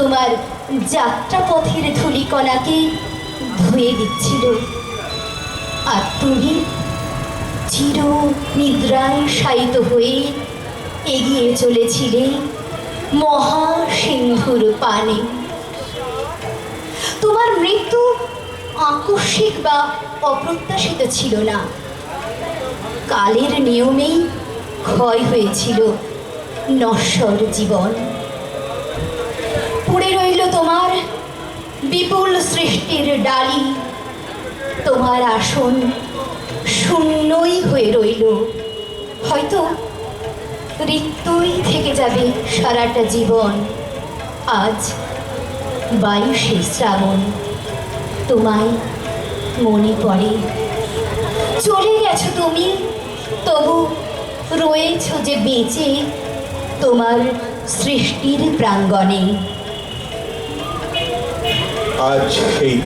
তোমার যাত্রাপথের ধূলিকণাকে ধুয়ে দিচ্ছিল। আর তুমি চির নিদ্রায় শায়িত হয়ে এগিয়ে চলেছিলে মহা সিন্ধুর পানে। তোমার মৃত্যু আকস্মিক বা অপ্রত্যাশিত ছিল না। কালের নিয়মেই ক্ষয় হয়েছিল নশ্বর জীবন। সৃষ্টির ডালি, তোমার আসন শূন্যই হয়ে রইল। হয়তো রিক্তই থেকে যাবে সারাটা জীবন। আজ বাইশে শ্রাবণ, তোমায় মনে পড়ে। চলে গেছো তুমি, তবু রয়েছ যে বেঁচে তোমার সৃষ্টির প্রাঙ্গণে। আজ সেই